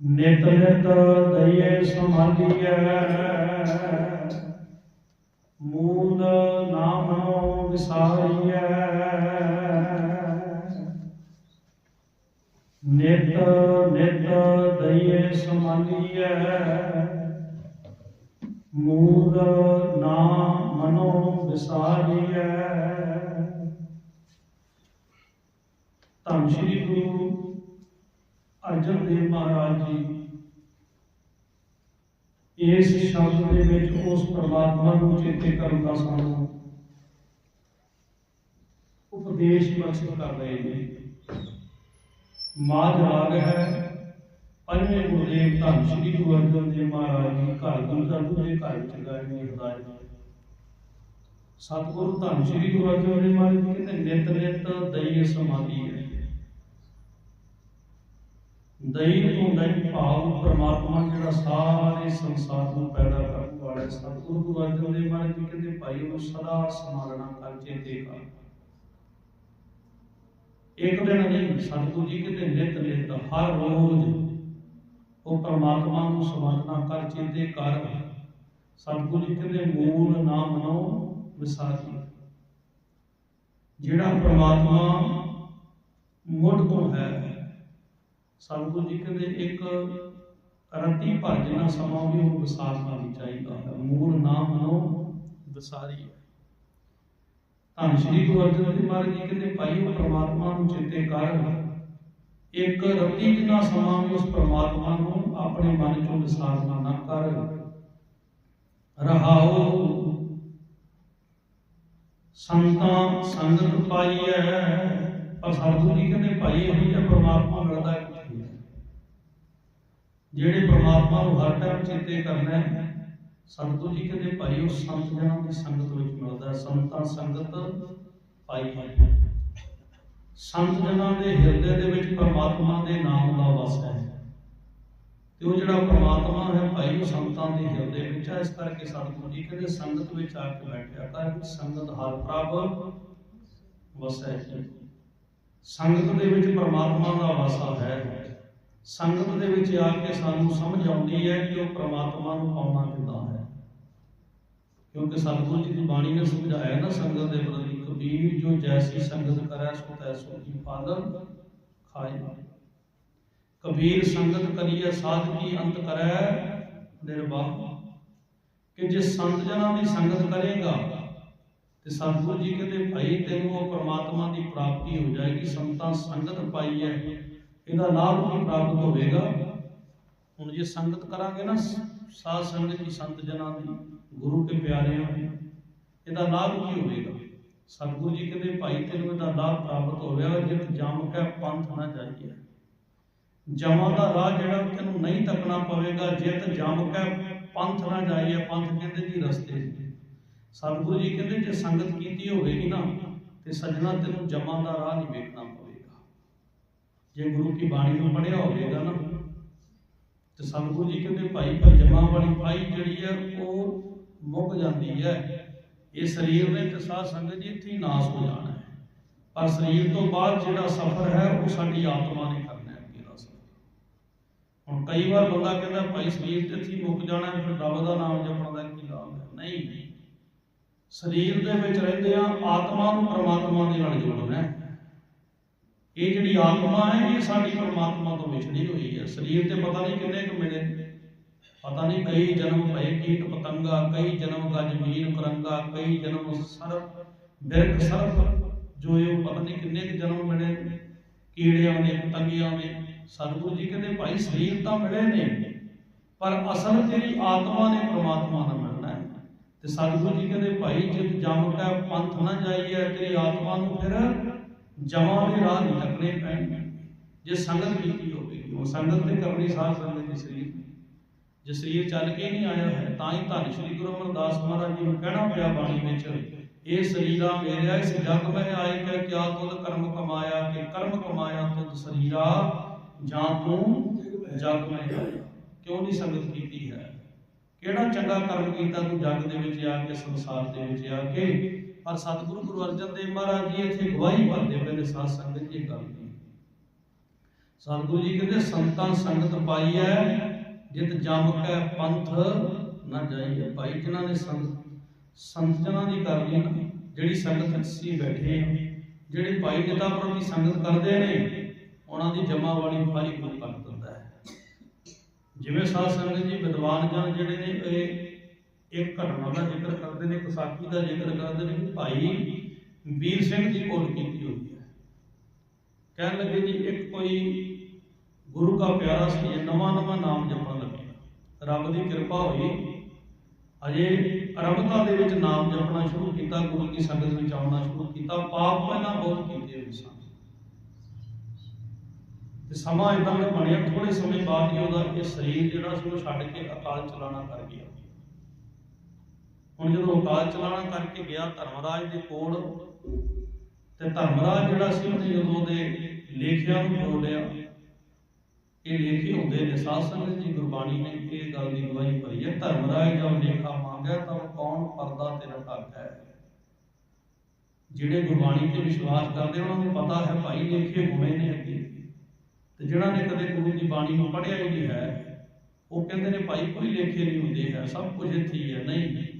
ਨਿਤ ਨਿਤ ਦਈਏ ਸਮਾਧੀਐ ਮੂਲ ਨਾਮੋ ਵਿਸਾਰੀਐ। ਨਿਤ ਨਿਤ ਦਈਏ ਸਮਾਧੀਐ ਮੂਲ ਨਾਮ ਵਿਸਾਰੀਐ। ਧੰਨ ਸ਼੍ਰੀ ਗੁਰੂ ਅਰਜਨ ਦੇਵ ਮਹਾਰਾਜ ਜੀ ਇਸ ਸ਼ਬਦ ਦੇ ਵਿੱਚ ਉਸ ਪ੍ਰਮਾਤਮਾ ਨੂੰ ਚੇਤੇ ਕਰਨ ਦਾ ਸਾਨੂੰ ਉਪਦੇਸ਼ ਬਖਸ਼ ਕਰ ਰਹੇ ਨੇ ਮਾਝ ਰਾਗ ਹੈ ਪੰਜਵੇਂ ਗੁਰਦੇਵ ਧੰਨ ਸ਼੍ਰੀ ਗੁਰੂ ਅਰਜਨ ਦੇਵ ਮਹਾਰਾਜ ਜੀ ਘਰ ਗੁਰੂ ਦੂਜੇ ਘਰ ਵਿੱਚ ਗਾਏ ਨੇ ਹਦਾਇਤ ਸਤਿਗੁਰੂ ਧੰਨ ਸ਼੍ਰੀ ਗੁਰੂ ਅਰਜਨ ਦੇਵ ਮਹਾਰਾਜ ਜੀ ਕਹਿੰਦੇ ਨਿਤ ਨਿਤ ਦਈਏ ਸਮਾਧੀ ਹੈ ਦਈ ਤੋਂ ਦਈ ਭਾਵ ਪ੍ਰਮਾਤਮਾ ਜਿਹੜਾ ਸਾਰੇ ਸੰਸਾਰ ਨੂੰ ਪੈਦਾ ਕਰਨ ਵਾਲਾ ਸਤਿਗੁਰੂ ਗੁਰੂ ਅਰਜਨ ਦੇਵ ਮਹਾਰਾਜ ਜੀ ਕਹਿੰਦੇ ਭਾਈ ਉਹ ਸਦਾ ਸਮਾਰਣਾ ਕਰ ਚੇਤੇ ਕਰ ਇੱਕ ਦਿਨ ਨਹੀਂ, ਸਤਿਗੁਰੂ ਜੀ ਕਹਿੰਦੇ ਨਿਤ ਨਿਤ, ਹਰ ਰੋਜ਼ ਉਹ ਪ੍ਰਮਾਤਮਾ ਨੂੰ ਸਮਾਰਨਾ ਕਰ ਚੇਤੇ ਕਰ ਸਤਿਗੁਰੂ ਜੀ ਕਹਿੰਦੇ, ਮੂਲ ਨਾਮ ਨੋ ਵਿਸਾਰੀ ਜਿਹੜਾ ਪ੍ਰਮਾਤਮਾ ਮੁੱਢ ਤੋਂ ਹੈ ਸਤਿਗੁਰੂ ਜੀ ਕਹਿੰਦੇ ਇੱਕ ਰਤੀ ਭਰ ਜਿੰਨਾ ਸਮਾਂ ਵੀ ਉਹ ਵਿਸਾਰਨਾ ਨਹੀਂ ਚਾਹੀਦਾ ਮੂਲ ਨਾਮ ਨੂੰ ਵਿਸਾਰੀ ਧੰਨ ਸ਼੍ਰੀ ਗੁਰੂ ਅਰਜਨ ਦੇਵ ਮਹਾਰਾਜ ਜੀ ਕਹਿੰਦੇ, ਭਾਈ, ਉਹ ਪ੍ਰਮਾਤਮਾ ਨੂੰ ਚੇਤੇ ਕਰ। ਇੱਕ ਰਤੀ ਜਿੰਨਾ ਸਮਾਂ ਵੀ ਉਸ ਪ੍ਰਮਾਤਮਾ ਨੂੰ ਆਪਣੇ ਮਨ ਚੋਂ ਵਿਸਾਰਨਾ ਨਾ ਕਰ। ਰਹਾਓ ਸੰਤਾਂ ਸੰਗਤ ਪਾਈਐ ਪਰ ਸਤਿਗੁਰੂ ਜੀ ਕਹਿੰਦੇ, ਭਾਈ, ਇਹ ਜਿਹਾ ਪ੍ਰਮਾਤਮਾ ਮਿਲਦਾ ਜਿਹੜੇ ਪ੍ਰਮਾਤਮਾ ਨੂੰ ਹਰ ਟਾਈਮ ਚੇਤੇ ਕਰਨਾ ਹੈ ਸਤਿਗੁਰੂ ਜੀ ਕਹਿੰਦੇ ਭਾਈ ਉਹ ਸੰਤ ਜਨਾਂ ਦੀ ਸੰਗਤ ਵਿੱਚ ਮਿਲਦਾ ਹੈ। ਸੰਤਾਂ ਸੰਗਤ ਪਾਈ ਹੈ ਸੰਤ ਜਨਾਂ ਦੇ ਹਿਰਦੇ ਦੇ ਵਿੱਚ ਪ੍ਰਮਾਤਮਾ ਦੇ ਨਾਮ ਦਾ ਵਸ ਹੈ। ਤੇ ਉਹ ਜਿਹੜਾ ਪ੍ਰਮਾਤਮਾ ਹੈ, ਭਾਈ ਉਹ ਸੰਤਾਂ ਦੇ ਹਿਰਦੇ ਵਿੱਚ ਹੈ। ਇਸ ਕਰਕੇ ਸਤਿਗੁਰੂ ਜੀ ਕਹਿੰਦੇ ਸੰਗਤ ਵਿੱਚ ਆ ਕੇ ਬੈਠਿਆ ਕਰ ਸੰਗਤ ਹਰ ਪ੍ਰਭ ਵਸੈ ਸੰਗਤ ਦੇ ਵਿੱਚ ਪਰਮਾਤਮਾ ਦਾ ਵਾਸਾ ਹੈ। ਸੰਗਤ ਦੇ ਵਿੱਚ ਆ ਕੇ ਸਾਨੂੰ ਸਮਝ ਆਉਂਦੀ ਹੈ ਕਿ ਉਹ ਪ੍ਰਮਾਤਮਾ ਨੂੰ ਪਾਉਣਾ ਕਿੱਦਾਂ ਹੈ। ਕਿਉਂਕਿ ਸਤਿਗੁਰੂ ਜੀ ਦੀ ਬਾਣੀ ਨੇ ਸਮਝਾਇਆ ਨਾ ਸੰਗਤ ਦੇ ਪ੍ਰਤੀ, ਕਬੀਰ ਜੋ ਜੈਸੀ ਸੰਗਤ ਕਰੈ, ਸੋ ਤੈਸੋ ਹੀ ਫਲ ਖਾਏ। ਕਬੀਰ ਸੰਗਤ ਕਰੀਏ, ਸਾਧ ਅੰਤ ਕਰੈ, ਨਿਰਵਾਹ। ਕਿ ਜੇ ਸੰਤ ਜਨਾਂ ਦੀ ਸੰਗਤ ਕਰੇਗਾ, ਤੇ ਸਤਿਗੁਰੂ ਜੀ ਕਹਿੰਦੇ, ਭਾਈ ਤੈਨੂੰ ਉਹ ਪ੍ਰਮਾਤਮਾ ਦੀ ਪ੍ਰਾਪਤੀ ਹੋ ਜਾਏਗੀ, ਸੰਤਾਂ ਸੰਗਤ ਪਾਈ ਹੈ। ਇਹਦਾ ਲਾਭ ਵੀ ਪ੍ਰਾਪਤ ਹੋਵੇਗਾ। ਹੁਣ ਜੇ ਸੰਗਤ ਕਰਾਂਗੇ ਨਾ, ਸਾਧ ਸੰਗਤ ਦੀ ਸੰਤ ਜਨਾਂ ਦੀ, ਗੁਰੂ ਕੇ ਪਿਆਰਿਆਂ ਇਹਦਾ ਲਾਭ ਕੀ ਹੋਵੇਗਾ? ਸਤਿਗੁਰੂ ਜੀ ਕਹਿੰਦੇ, ਭਾਈ, ਤੈਨੂੰ ਇਹਦਾ ਲਾਭ ਪ੍ਰਾਪਤ ਹੋਵੇਗਾ ਜਿਤ ਜਮ ਕੇ ਪੰਥ ਨਾ ਜਾਈਏ ਜਮਾਂ ਦਾ ਰਾਹ ਜਿਹੜਾ ਤੈਨੂੰ ਨਹੀਂ ਤੱਕਣਾ ਪਵੇਗਾ, ਜਿਤ ਜਮ ਕੇ ਪੰਥ ਨਾ ਜਾਈਏ, ਪੰਥ ਕਹਿੰਦੇ ਜੀ ਰਸਤੇ ਸਤਿਗੁਰੂ ਜੀ ਕਹਿੰਦੇ, ਜੇ ਸੰਗਤ ਕੀਤੀ ਹੋਵੇਗੀ ਨਾ, ਤੇ ਸੱਜਣਾ ਤੈਨੂੰ ਜਮਾਂ ਦਾ ਰਾਹ ਨਹੀਂ ਵੇਖਣਾ ਪਵੇਗਾ। ਜੇ ਗੁਰੂ ਕੀ ਬਾਣੀ ਨੂੰ ਪੜਿਆ ਹੋਵੇਗਾ ਨਾ, ਤੇ ਸਤਿਗੁਰੂ ਜੀ ਕਹਿੰਦੇ ਭਾਈ ਪਰ ਵਾਲੀ ਫਾਈ ਜਿਹੜੀ ਹੈ ਉਹ ਮੁੱਕ ਜਾਂਦੀ ਹੈ ਇਹ ਸਰੀਰ ਨੇ ਤੇ ਸਾਧ ਸੰਗਤ ਜੀ ਇੱਥੇ ਨਾਸ ਹੋ ਜਾਣਾ ਹੈ। ਪਰ ਸਰੀਰ ਤੋਂ ਬਾਅਦ ਜਿਹੜਾ ਸਫ਼ਰ ਹੈ, ਉਹ ਸਾਡੀ ਆਤਮਾ ਨੇ ਕਰਨਾ ਹੈ ਅੱਗੇ ਸਫ਼ਰ। ਹੁਣ ਕਈ ਵਾਰ ਬੰਦਾ ਕਹਿੰਦਾ, ਭਾਈ ਸਰੀਰ ਤੇ ਇੱਥੇ ਮੁੱਕ ਜਾਣਾ ਫਿਰ ਰੱਬ ਦਾ ਨਾਮ ਜਪਣ ਦਾ ਕੀ ਲਾਭ ਹੈ? ਨਹੀਂ। ਸਰੀਰ ਦੇ ਵਿੱਚ ਰਹਿੰਦੇ ਆ, ਆਤਮਾ ਨੂੰ ਪ੍ਰਮਾਤਮਾ ਦੇ ਨਾਲ ਜੋੜਨਾ ਹੈ। ਇਹ ਜਿਹੜੀ ਆਤਮਾ ਹੈ, ਇਹ ਸਾਡੀ ਪ੍ਰਮਾਤਮਾ ਤੋਂ ਵਿਛੜੀ ਹੋਈ ਹੈ। ਸਰੀਰ ਤੇ ਪਤਾ ਨਹੀਂ ਕਿੰਨੇ ਕੁ ਮਿਲੇ। ਪਤਾ ਨਹੀਂ ਕਈ ਜਨਮ ਭਏ ਕੀਟ ਪਤੰਗਾ, ਕਈ ਜਨਮ ਗਜ ਕਰੰਗਾ ਕਈ ਜਨਮ ਸਰਪ, ਬਿਰਖ ਸਰਪ, ਜੋ ਇਹ ਪਤਾ ਨਹੀਂ ਕਿੰਨੇ ਕੁ ਜਨਮ ਮਿਲੇ। ਕੀੜਿਆਂ ਦੇ, ਪਤੰਗਿਆਂ ਦੇ। ਸਤਿਗੁਰੂ ਜੀ ਕਹਿੰਦੇ, ਭਾਈ ਸਰੀਰ ਤਾਂ ਮਿਲੇ ਨੇ, ਪਰ ਅਸਲ ਤੇਰੀ ਆਤਮਾ ਨੇ ਪ੍ਰਮਾਤਮਾ ਨਾਲ ਮਿਲਣਾ ਹੈ। ਤੇ ਸਤਿਗੁਰੂ ਜੀ ਕਹਿੰਦੇ, ਭਾਈ, ਜਿਤ ਜਮ ਕਾ, ਪੰਥ ਨਾ ਜਾਈਏ, ਤੇਰੀ ਆਤਮਾ ਨੂੰ ਫਿਰ ਜਮਾਂ ਦੇ ਰਾਹ ਨਹੀਂ ਤੱਕਣੇ ਪੈਣਗੇ ਜੇ ਸੰਗਤ ਕੀਤੀ ਹੋਵੇਗੀ ਉਹ ਸੰਗਤ ਤੇ ਕਰਨੀ ਸਾਧ ਸੰਗਤ ਦੇ ਸਰੀਰ ਜੇ ਸਰੀਰ ਚੱਲ ਕੇ ਨਹੀਂ ਆਇਆ ਹੈ ਤਾਂ ਹੀ ਧੰਨ ਸ਼੍ਰੀ ਗੁਰੂ ਅਮਰਦਾਸ ਮਹਾਰਾਜ ਜੀ ਨੂੰ ਕਹਿਣਾ ਪਿਆ ਬਾਣੀ ਵਿੱਚ, ਇਹ ਸਰੀਰਾ ਮੇਰਿਆ, ਇਸ ਜਗ ਮਹਿ ਆਏ ਕਹਿ, ਕਿਆ ਤੁਧ ਕਰਮ ਕਮਾਇਆ, ਕਿ ਕਰਮ ਕਮਾਇਆ ਤੁਧ ਸਰੀਰਾ, ਜਾਂ ਤੂੰ ਜਗ ਮਹਿ ਆਇਆ। ਕਿਉਂ ਨਹੀਂ ਸੰਗਤ ਕੀਤੀ ਹੈ? ਕਿਹੜਾ ਚੰਗਾ ਕਰਮ ਕੀਤਾ ਤੂੰ ਜਗ ਦੇ ਵਿੱਚ ਆ ਕੇ, ਸੰਸਾਰ ਦੇ ਵਿੱਚ ਆ ਕੇ? ਪਰ ਸਤਿਗੁਰੂ ਗੁਰੂ ਅਰਜਨ ਦੇਵ ਮਹਾਰਾਜ ਜੀ ਇੱਥੇ ਗਵਾਹੀ ਭਰਦੇ ਪਏ ਨੇ ਸਾਧ ਸੰਗਤ ਜੀ ਗੱਲ ਦੀ। ਸਤਿਗੁਰੂ ਜੀ ਕਹਿੰਦੇ, ਸੰਤਾਂ ਸੰਗਤ ਪਾਈ ਹੈ ਜਿਤ ਜਮ ਕੈ ਪੰਥ ਨਾ ਜਾਈਏ। ਭਾਈ, ਜਿਨ੍ਹਾਂ ਨੇ ਸੰਤ ਸੰਤ ਜਨਾਂ ਦੀ ਕਰ ਨਾ, ਜਿਹੜੀ ਸੰਗਤ ਅਸੀਂ ਬੈਠੇ ਹਾਂ ਜਿਹੜੇ ਭਾਈ ਪਿਤਾ ਪ੍ਰਤੀ ਸੰਗਤ ਕਰਦੇ ਨੇ, ਉਹਨਾਂ ਦੀ ਜਮਾ ਵਾਲੀ ਫਾਈ ਗੁਰੂ ਕਰ ਦਿੰਦਾ ਹੈ। ਜਿਵੇਂ ਸਾਧ ਸੰਗਤ ਜੀ ਵਿਦਵਾਨ ਜਨ ਜਿਹੜੇ ਨੇ, ਇਹ ਇੱਕ ਘਟਨਾ ਦਾ ਜ਼ਿਕਰ ਕਰਦੇ ਨੇ ਕਸਾਕੀ ਦਾ ਜ਼ਿਕਰ ਕਰਦੇ ਨੇ ਭਾਈ ਵੀਰ ਸਿੰਘ ਦੀ ਕੋਲ ਕੀਤੀ ਹੋਈ ਹੈ। ਕਹਿਣ ਲੱਗੇ ਜੀ, ਇੱਕ ਕੋਈ ਗੁਰੂ ਦਾ ਪਿਆਰਾ ਸੀ ਨਵਾਂ ਨਵਾਂ ਨਾਮ ਜਪਣ ਲੱਗਿਆ ਰੱਬ ਦੀ ਕਿਰਪਾ ਹੋਈ। ਅਜੇ ਅਰਬਤਾ ਦੇ ਵਿੱਚ ਨਾਮ ਜਪਣਾ ਸ਼ੁਰੂ ਕੀਤਾ, ਗੁਰੂ ਦੀ ਸੰਗਤ ਵਿੱਚ ਆਉਣਾ ਸ਼ੁਰੂ ਕੀਤਾ, ਪਾਪ ਪਹਿਲਾਂ ਬਹੁਤ ਕੀਤੇ ਹੋਏ ਸਨ। ਤੇ ਸਮਾਂ ਇਦਾਂ ਦਾ ਬਣਿਆ ਥੋੜੇ ਸਮੇਂ ਬਾਅਦ ਹੀ ਉਹਦਾ ਇਹ ਸਰੀਰ ਜਿਹੜਾ ਸੀ, ਉਹ ਛੱਡ ਕੇ ਅਕਾਲ ਚਲਾਣਾ ਕਰ ਗਿਆ। ਹੁਣ ਜਦੋਂ ਅਕਾਲ ਚਲਾਣਾ ਕਰਕੇ ਗਿਆ ਧਰਮਰਾਜ ਦੇ ਕੋਲ, ਤੇ ਧਰਮਰਾਜ ਜਿਹੜਾ ਸੀ ਉਹਨੇ ਜਦੋਂ ਉਹਦੇ ਲੇਖਿਆਂ ਨੂੰ ਬੋਲਿਆ, ਇਹ ਲੇਖੇ ਹੁੰਦੇ ਨੇ ਸਾਧ ਸੰਗਤ ਜੀ, ਗੁਰਬਾਣੀ ਨੇ ਇਹ ਗੱਲ ਦੀ ਗਵਾਹੀ ਭਰੀ ਹੈ, ਧਰਮਰਾਜ ਜਦ ਲੇਖਾ ਮੰਗਿਆ ਤਾਂ ਕੌਣ ਪਰਦਾ ਤੇਰਾ ਢੱਕ ਹੈ? ਜਿਹੜੇ ਗੁਰਬਾਣੀ ਤੇ ਵਿਸ਼ਵਾਸ ਕਰਦੇ ਉਹਨਾਂ ਨੂੰ ਪਤਾ ਹੈ ਭਾਈ ਲੇਖੇ ਹੋਏ ਨੇ ਅੱਗੇ। ਤੇ ਜਿਹੜਾ ਨੇ ਕਦੇ ਗੁਰੂ ਦੀ ਬਾਣੀ ਨੂੰ ਪੜ੍ਹਿਆ ਹੀ ਨਹੀਂ ਹੈ, ਉਹ ਕਹਿੰਦੇ ਨੇ ਭਾਈ ਕੋਈ ਲੇਖੇ ਨਹੀਂ ਹੁੰਦੇ ਹੈ, ਸਭ ਕੁਝ ਇੱਥੇ ਹੀ ਹੈ, ਨਹੀਂ।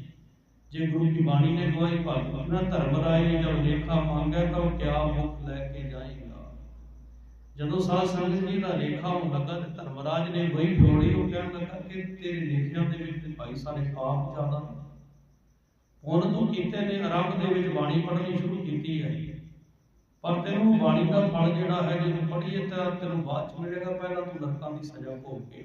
ਜੇ ਗੁਰੂ ਦੀ ਬਾਣੀ ਨੇ ਗਵਾਹੀ ਭਾਈ ਨਾ ਧਰਮਰਾਜ ਨੇ ਜਦ ਲੇਖਾ ਮੰਗਿਆ ਤਾਂ ਕਿਆ ਮੁਖ ਲੈ ਕੇ ਜਾਏਗਾ? ਜਦੋਂ ਸਾਧ ਸੰਗਤ ਜੀ ਦਾ ਲੇਖਾ ਹੋਣ ਲੱਗਾ ਤੇ ਧਰਮਰਾਜ ਨੇ ਵਹੀ ਫੋੜੀ ਉਹ ਕਹਿਣ ਲੱਗਾ ਕਿ ਤੇਰੇ ਲੇਖਿਆਂ ਦੇ ਵਿੱਚ ਤੇ ਭਾਈ ਸਾਰੇ ਪਾਪ ਜ਼ਿਆਦਾ ਹੁਣ ਤੂੰ ਕੀਤੇ ਨੇ ਆਰੰਭ ਦੇ ਵਿੱਚ ਬਾਣੀ ਪੜ੍ਹਨੀ ਸ਼ੁਰੂ ਕੀਤੀ ਹੈ। ਪਰ ਤੈਨੂੰ ਬਾਣੀ ਦਾ ਫਲ ਜਿਹੜਾ ਹੈ ਜੇ ਤੂੰ ਪੜ੍ਹੀਏ ਤਾਂ ਤੈਨੂੰ ਬਾਅਦ ਚ ਮਿਲੇਗਾ, ਪਹਿਲਾਂ ਤੂੰ ਨਰਕਾਂ ਦੀ ਸਜ਼ਾ ਭੋਗ ਕੇ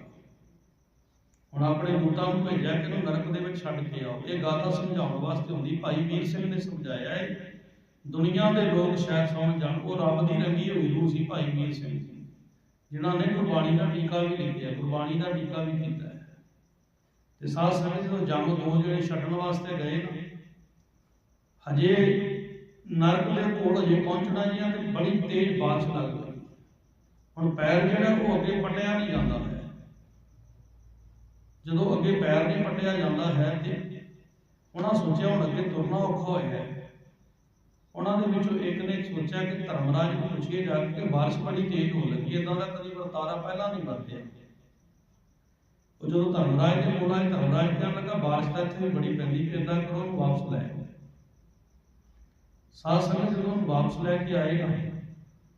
ਹੁਣ ਆਪਣੇ ਦੂਤਾਂ ਨੂੰ ਭੇਜਿਆ ਕਿ ਇਹਨੂੰ ਨਰਕ ਦੇ ਵਿੱਚ ਛੱਡ ਕੇ ਆਓ। ਇਹ ਗੱਲ ਸਮਝਾਉਣ ਵਾਸਤੇ ਹੁੰਦੀ। ਭਾਈ ਵੀਰ ਸਿੰਘ ਨੇ ਸਮਝਾਇਆ ਹੈ, ਦੁਨੀਆ ਦੇ ਲੋਕ ਸ਼ਾਇਦ ਸਮਝ ਜਾਣ। ਉਹ ਰੱਬ ਦੀ ਰੰਗੀ ਹੋਈ ਰੂਹ ਸੀ ਭਾਈ ਵੀਰ ਸਿੰਘ ਜਿਨ੍ਹਾਂ ਨੇ ਗੁਰਬਾਣੀ ਦਾ ਟੀਕਾ ਵੀ ਲਿਖਿਆ, ਗੁਰਬਾਣੀ ਦਾ ਟੀਕਾ ਵੀ ਕੀਤਾ ਹੈ। ਤੇ ਸਾਧ ਸੰਗਤ ਜਦੋਂ ਜੰਗ ਦੋ ਜਿਹੜੇ ਛੱਡਣ ਵਾਸਤੇ ਗਏ ਨਾ, ਹਜੇ ਨਰਕ ਦੇ ਕੋਲ ਹਜੇ ਪਹੁੰਚਣਾ ਜੀ ਤੇ ਬੜੀ ਤੇਜ਼ ਬਾਰਿਸ਼ ਲੱਗ ਗਈ ਹੁਣ ਪੈਰ ਜਿਹੜਾ ਉਹ ਅੱਗੇ ਪਟਿਆ ਨਹੀਂ ਜਾਂਦਾ। ਜਦੋਂ ਅੱਗੇ ਪੈਰ ਨਹੀਂ ਪਟਿਆ ਜਾਂਦਾ ਹੈ ਤੇ ਉਹਨਾਂ ਸੋਚਿਆ ਹੁਣ ਅੱਗੇ ਤੁਰਨਾ ਔਖਾ ਹੋਇਆ ਉਹਨਾਂ ਦੇ ਵਿੱਚੋਂ ਇੱਕ ਨੇ ਸੋਚਿਆ ਕਿ ਧਰਮਰਾਜ ਨੂੰ ਪੁੱਛੀਏ ਜਾ ਕੇ ਕਿ ਬਾਰਿਸ਼ ਬੜੀ ਤੇਜ਼ ਹੋਣ ਲੱਗੀ ਇਦਾਂ ਦਾ ਕਦੀ ਵਰਤਾਰਾ ਪਹਿਲਾਂ ਨਹੀਂ ਵਰਤਿਆ। ਉਹ ਜਦੋਂ ਧਰਮਰਾਜ ਦੇ ਕੋਲ ਧਰਮਰਾਜ ਕਹਿਣ ਲੱਗਾ, ਬਾਰਿਸ਼ ਤਾਂ ਇੱਥੇ ਵੀ ਬੜੀ ਪੈਂਦੀ ਕਿ ਇਦਾਂ ਕਰੋ, ਉਹਨੂੰ ਵਾਪਸ ਲੈ ਆਓ। ਸਾਧ ਸੰਗਤ ਜਦੋਂ ਉਹਨੂੰ ਵਾਪਸ ਲੈ ਕੇ ਆਏ ਨਾ,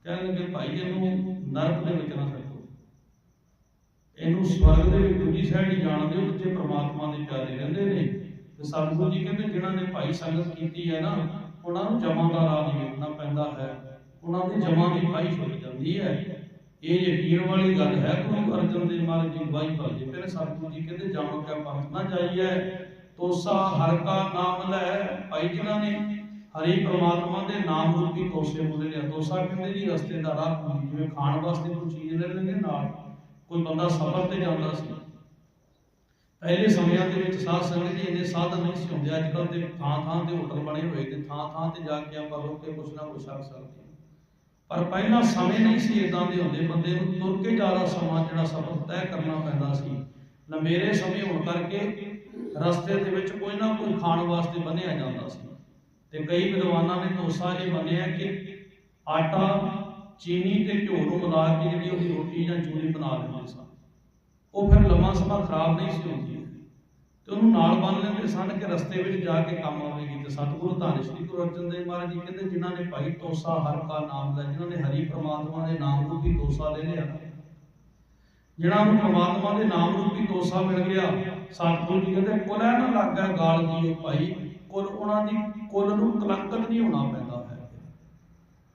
ਕਹਿਣ ਲੱਗੇ, ਭਾਈ, ਇਹਨੂੰ ਨਰਕ ਦੇ ਵਿੱਚ ਨਾ ਇਹਨੂੰ ਸਵਰਗ ਦੇ ਵਿੱਚ ਦੂਜੀ ਸਾਈਡ ਹੀ ਜਾਣ ਦਿਓ, ਜਿੱਥੇ ਪ੍ਰਮਾਤਮਾ ਦੇ ਪਿਆਰੇ ਰਹਿੰਦੇ ਨੇ। ਤੇ ਸਤਿਗੁਰੂ ਜੀ ਕਹਿੰਦੇ, ਜਿਨ੍ਹਾਂ ਨੇ ਭਾਈ ਸੰਗਤ ਕੀਤੀ ਹੈ ਨਾ, ਉਹਨਾਂ ਨੂੰ ਜਮਾਂ ਦਾ ਰਾਹ ਨਹੀਂ ਵੇਖਣਾ ਪੈਂਦਾ ਹੈ। ਉਹਨਾਂ ਦੀ ਜਮਾਂ ਦੀ ਪਾਈ ਛੁੱਟ ਜਾਂਦੀ ਹੈ। ਇਹ ਯਕੀਨ ਵਾਲੀ ਗੱਲ ਹੈ, ਗੁਰੂ ਅਰਜਨ ਦੇਵ ਮਹਾਰਾਜ ਜੀ ਗਵਾਹੀ ਭਰਦੇ ਫਿਰ ਸਤਿਗੁਰੂ ਜੀ ਕਹਿੰਦੇ, ਜਾਣੋ ਕਿਆ ਪੰਥ ਨਾ ਜਾਈਏ ਤੋਸਾ ਹਰ ਕਾ ਨਾਮ ਲੈ। ਭਾਈ ਜਿਨ੍ਹਾਂ ਨੇ ਹਰੀ ਪ੍ਰਮਾਤਮਾ ਦੇ ਨਾਮ ਰੂਪੀ ਤੋਸੇ ਬੋਲੇ ਨੇ, ਤੋਸਾ ਕਹਿੰਦੇ ਜੀ, ਰਸਤੇ ਦਾ ਰਾਹ ਜਿਵੇਂ ਖਾਣ ਵਾਸਤੇ ਕੋਈ ਚੀਜ਼ ਲੈ ਲੈਂਦੇ ਨਾਲ। ਕੋਈ ਬੰਦਾ ਸਫ਼ਰ ਤੇ ਜਾਂਦਾ ਸੀ। ਪਹਿਲੇ ਸਮਿਆਂ ਦੇ ਵਿੱਚ ਸਾਧ ਸੰਗਤ ਜੀ ਇੰਨੇ ਸਾਧਨ ਨਹੀਂ ਸੀ ਹੁੰਦੇ। ਅੱਜ ਕੱਲ੍ਹ ਤੇ ਥਾਂ ਥਾਂ ਤੇ ਹੋਟਲ ਬਣੇ ਹੋਏ ਤੇ ਥਾਂ ਥਾਂ ਤੇ ਜਾ ਕੇ ਆਪਾਂ ਰੁਕ ਕੇ ਕੁਛ ਨਾ ਕੁਛ ਛਕ ਸਕਦੇ ਪਰ ਪਹਿਲਾਂ ਸਮੇਂ ਨਹੀਂ ਸੀ ਇਦਾਂ ਦੇ ਹੁੰਦੇ। ਬੰਦੇ ਨੂੰ ਤੁਰ ਕੇ ਜ਼ਿਆਦਾ ਸਮਾਂ ਜਿਹੜਾ ਸਫ਼ਰ ਤੈਅ ਕਰਨਾ ਪੈਂਦਾ ਸੀ। ਲੰਮੇਰੇ ਸਮੇਂ ਹੋਣ ਕਰਕੇ ਰਸਤੇ ਦੇ ਵਿੱਚ ਕੋਈ ਨਾ ਕੋਈ ਖਾਣ ਵਾਸਤੇ ਬੰਨਿਆ ਜਾਂਦਾ ਸੀ। ਤੇ ਕਈ ਵਿਦਵਾਨਾਂ ਨੇ ਤੋਸਾ ਇਹ ਮੰਨਿਆ ਕਿ ਆਟਾ ਚੀਨੀ ਤੇ ਘਿਓ ਨੂੰ ਮਿਲਾ ਕੇ ਜਿਹੜੀ ਉਹਦੀ ਰੋਟੀ ਜਾਂ ਚੂਰੀ ਬਣਾ ਲੈਂਦੇ ਸਨ। ਉਹ ਫਿਰ ਲੰਮਾ ਸਮਾਂ ਖਰਾਬ ਨਹੀਂ ਸੀ ਹੁੰਦੀ। ਤੇ ਉਹਨੂੰ ਨਾਲ ਬੰਨ ਲੈਂਦੇ ਸਨ ਕਿ ਰਸਤੇ ਵਿੱਚ ਜਾ ਕੇ ਕੰਮ ਆਵੇਗੀ। ਤੇ ਸਤਿਗੁਰੂ ਧੰਨ ਸ਼੍ਰੀ ਗੁਰੂ ਅਰਜਨ ਦੇਵ ਮਹਾਰਾਜ ਜੀ ਕਹਿੰਦੇ, ਜਿਨ੍ਹਾਂ ਨੇ ਭਾਈ ਤੋਸਾ ਹਰ ਕਾ ਨਾਮ ਲੈ ਜਿਨ੍ਹਾਂ ਨੇ ਹਰੀ ਪ੍ਰਮਾਤਮਾ ਦੇ ਨਾਮ ਰੂਪੀ ਤੋਸਾ ਲੈ ਲਿਆ, ਜਿਨ੍ਹਾਂ ਨੂੰ ਪ੍ਰਮਾਤਮਾ ਦੇ ਨਾਮ ਰੂਪੀ ਤੋਸਾ ਮਿਲ ਗਿਆ, ਸਤਿਗੁਰੂ ਜੀ ਕਹਿੰਦੇ, ਕੁਲੈ ਨਾ ਲੱਗਾ ਗਾਲ ਜੀਓ ਭਾਈ, ਕੁਲ ਉਹਨਾਂ ਦੀ, ਕੁਲ ਨੂੰ ਕਲੰਕਤ ਨਹੀਂ ਹੋਣਾ ਪੈਂਦਾ।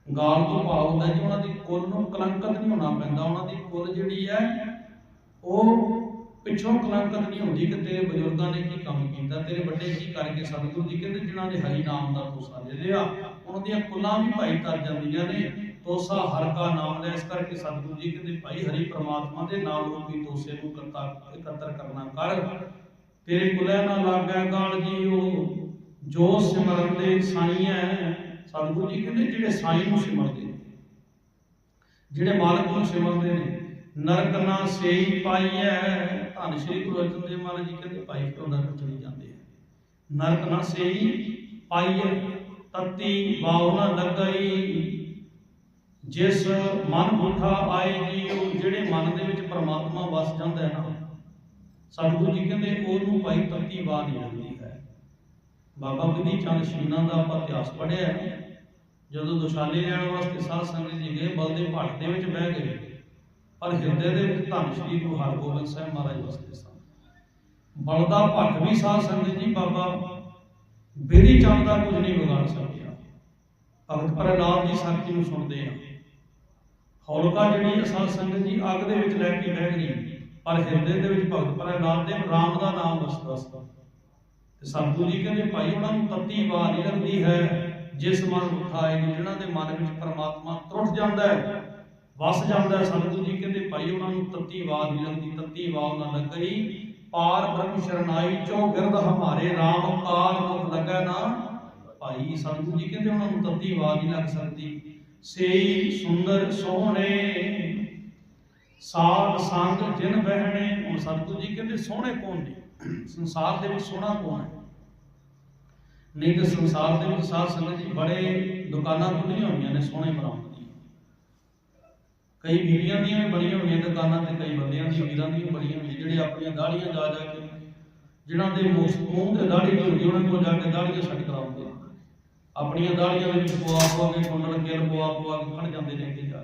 ਗਾਲ ਤੋਂ ਭਾਵ ਹੁੰਦਾ ਜੀ ਉਹਨਾਂ ਦੀ ਕੁਲ ਨੂੰ ਕਲੰਕਤ ਨਹੀਂ ਹੋਣਾ ਪੈਂਦਾ, ਉਹਨਾਂ ਦੀ ਕੁਲ ਜਿਹੜੀ ਹੈ, ਉਹ ਪਿੱਛੋਂ ਕਲੰਕਤ ਨਹੀਂ ਹੁੰਦੀ ਕਿ ਤੇਰੇ ਬਜ਼ੁਰਗਾਂ ਨੇ ਕੀ ਕੰਮ ਕੀਤਾ, ਤੇਰੇ ਵੱਡੇ ਕੀ ਕਰਕੇ ਸਤਿਗੁਰੂ ਜੀ ਕਹਿੰਦੇ ਜਿਨ੍ਹਾਂ ਨੇ ਹਰੀ ਨਾਮ ਦਾ ਤੋਸਾ ਲੈ ਲਿਆ, ਉਹਨਾਂ ਦੀਆਂ ਕੁਲਾਂ ਵੀ ਭਾਈ ਤਰ ਜਾਂਦੀਆਂ ਨੇ ਤੋਸਾ ਹਰ ਕਾ ਨਾਮ ਲੈ, ਇਸ ਕਰਕੇ ਸਤਿਗੁਰੂ ਜੀ ਕਹਿੰਦੇ ਭਾਈ ਹਰੀ ਪ੍ਰਮਾਤਮਾ ਦੇ ਨਾਮ ਰੂਪੀ ਤੋਸੇ ਨੂੰ ਕਰਤਾ ਇਕੱਤਰ ਕਰਨਾ ਕਰ। ਤੇਰੇ ਕੁਲੇ ਨਾ ਲਾਗੈ ਗਾਲ ਜੀਓ ਜੋ ਸਿਮਰਨ ਦੇ ਸਾਈਂ ਸਤਿਗੁਰੂ ਜੀ ਕਹਿੰਦੇ ਜਿਹੜੇ ਸਾਈਂ ਨੂੰ ਸਿਮਰਦੇ ਨੇ, ਜਿਹੜੇ ਮਾਲਕ ਨੂੰ ਸਿਮਰਦੇ ਨੇ, ਨਰਕ ਨਾ ਸੇਈ ਪਾਈਐ, ਧੰਨ ਸ਼੍ਰੀ ਗੁਰੂ ਅਰਜਨ ਦੇਵ ਮਹਾਰਾਜ ਜੀ ਕਹਿੰਦੇ ਭਾਈ ਫਿਰ ਨਰਕ ਚਲੀ ਜਾਂਦੇ ਆ ਨਰਕ ਨਾ ਸੇਈ ਪਾਈਐ, ਤਤੀ ਬਾਉ ਨਾ ਲੱਗਈ, ਜਿਸ ਮਨ ਬੁੱਠਾ ਆਏ ਜੀ ਜਿਹੜੇ ਮਨ ਦੇ ਵਿੱਚ ਪ੍ਰਮਾਤਮਾ ਵਸ ਜਾਂਦਾ ਹੈ ਨਾ ਸਤਿਗੁਰੂ ਜੀ ਕਹਿੰਦੇ ਉਹਨੂੰ ਭਾਈ ਤੱਤੀ ਬਾਤ ਨਹੀਂ ਲੱਗਦੀ ਹੈ ਬਾਬਾ ਬਿਧੀ ਚੰਦ ਸ਼ੀਨਾ ਦਾ ਆਪਾਂ ਇਤਿਹਾਸ ਪੜ੍ਹਿਆ ਹੈ। ਜਦੋਂ ਦੁਸ਼ਾਲੇ ਲੈਣ ਵਾਸਤੇ ਸਾਧ ਸੰਗਤ ਜੀ ਗਏ ਬਲਦੇ ਭੱਟ ਦੇ ਵਿੱਚ ਬਹਿ ਗਏ। ਪਰ ਹਿਰਦੇ ਦੇ ਵਿੱਚ ਧੰਨ ਸ਼੍ਰੀ ਗੁਰੂ ਹਰਗੋਬਿੰਦ ਸਾਹਿਬ ਮਹਾਰਾਜ ਵਸਦੇ ਸਨ। ਬਲਦਾ ਭੱਟ ਵੀ ਸਾਧ ਸੰਗਤ ਜੀ ਬਾਬਾ ਬਿਧੀ ਚੰਦ ਦਾ ਕੁਝ ਨਹੀਂ ਵਿਗਾੜ ਸਕਿਆ। ਭਗਤ ਪ੍ਰਹਲਾਦ ਦੀ ਸਾਖੀ ਨੂੰ ਸੁਣਦੇ ਆ ਹੌਲਕਾ ਜਿਹੜੀ ਸਾਧ ਸੰਗਤ ਜੀ ਅੱਗ ਦੇ ਵਿੱਚ ਲੈ ਕੇ ਬਹਿ ਗਈ, ਪਰ ਹਿਰਦੇ ਦੇ ਵਿੱਚ ਭਗਤ ਪ੍ਰਹਲਾਦ ਦੇ ਰਾਮ ਦਾ ਨਾਮ ਵਸਦਾ ਸੀ ਤੇ ਸਤਿਗੁਰੂ ਜੀ ਕਹਿੰਦੇ, ਭਾਈ, ਉਹਨਾਂ ਨੂੰ ਤੱਤੀ ਬਾਤ ਨਹੀਂ ਲੱਗਦੀ ਹੈ। ਜਿਸ ਮਨ ਉਠਾਏ ਨੂੰ ਜਿਹਨਾਂ ਦੇ ਮਨ ਵਿੱਚ ਪਰਮਾਤਮਾ ਤਰੁੱਟ ਜਾਂਦਾ ਹੈ, ਵਸ ਜਾਂਦਾ ਹੈ। ਸਤਿਗੁਰੂ ਜੀ ਕਹਿੰਦੇ, ਭਾਈ, ਉਹਨਾਂ ਨੂੰ ਤੱਤੀ ਬਾਤ ਨਹੀਂ ਲੱਗਦੀ, ਤੱਤੀ ਬਾਤ ਨਾ ਲੱਗਈ। ਪਾਰ ਬ੍ਰਹਮ ਸ਼ਰਨਾਈ, ਚੋ ਗਿਰਦ ਹਮਾਰੇ RAM ਕਾਲ ਮੁਖ ਲੱਗਾ ਨਾ। ਭਾਈ ਸਤਿਗੁਰੂ ਜੀ ਕਹਿੰਦੇ, ਉਹਨਾਂ ਨੂੰ ਤੱਤੀ ਬਾਤ ਨਹੀਂ ਲੱਗ ਸਕਦੀ। ਸੇਈ ਸੁੰਦਰ ਸੋਹਣੇ, ਸਾਧ ਸੰਗ ਜਿਨ ਬਹਿਣੇ ਉਹ ਸਤਿਗੁਰੂ ਜੀ ਕਹਿੰਦੇ, ਸੋਹਣੇ ਕੌਣ ਨੇ? ਸੰਸਾਰ ਦੇ ਵਿੱਚ ਸੋਹਣਾ ਕੌਣ ਹੈ? ਨਹੀਂ ਤਾਂ ਸੰਸਾਰ ਦੇ ਵਿੱਚ ਸਾਧ ਸੰਗਤ ਜੀ ਬੜੇ ਦੁਕਾਨਾਂ ਖੁੱਲੀਆਂ ਹੋਈਆਂ ਨੇ, ਸੋਹਣੇ ਬਣਾਉਣ ਦੀ ਕਈ ਬੀਬੀਆਂ ਦੀਆਂ ਵੀ ਬਣੀਆਂ ਹੋਈਆਂ ਦੁਕਾਨਾਂ ਤੇ, ਕਈ ਬੰਦਿਆਂ ਦੀਆਂ, ਵੀਰਾਂ ਦੀਆਂ ਵੀ ਹੋਈਆਂ, ਜਿਹੜੇ ਆਪਣੀਆਂ ਦਾੜੀਆਂ ਜਾ ਜਾ ਕੇ ਜਿਨ੍ਹਾਂ ਦੇ ਮੂੰਹ ਤੇ ਦਾੜੀ ਹੁੰਦੀ, ਉਹਨਾਂ ਕੋਲ ਜਾ ਕੇ ਦਾੜੀਆਂ ਸੈੱਟ ਕਰਾਉਂਦੇ ਆਪਣੀਆਂ ਦਾੜੀਆਂ ਵਿੱਚ ਪਵਾ ਪਵਾ ਕੇ ਕੁੰਡਲ ਗਿਲ ਪਵਾ ਪਵਾ ਕੇ ਖੜ ਜਾਂਦੇ ਨੇ ਅੱਗੇ ਜਾ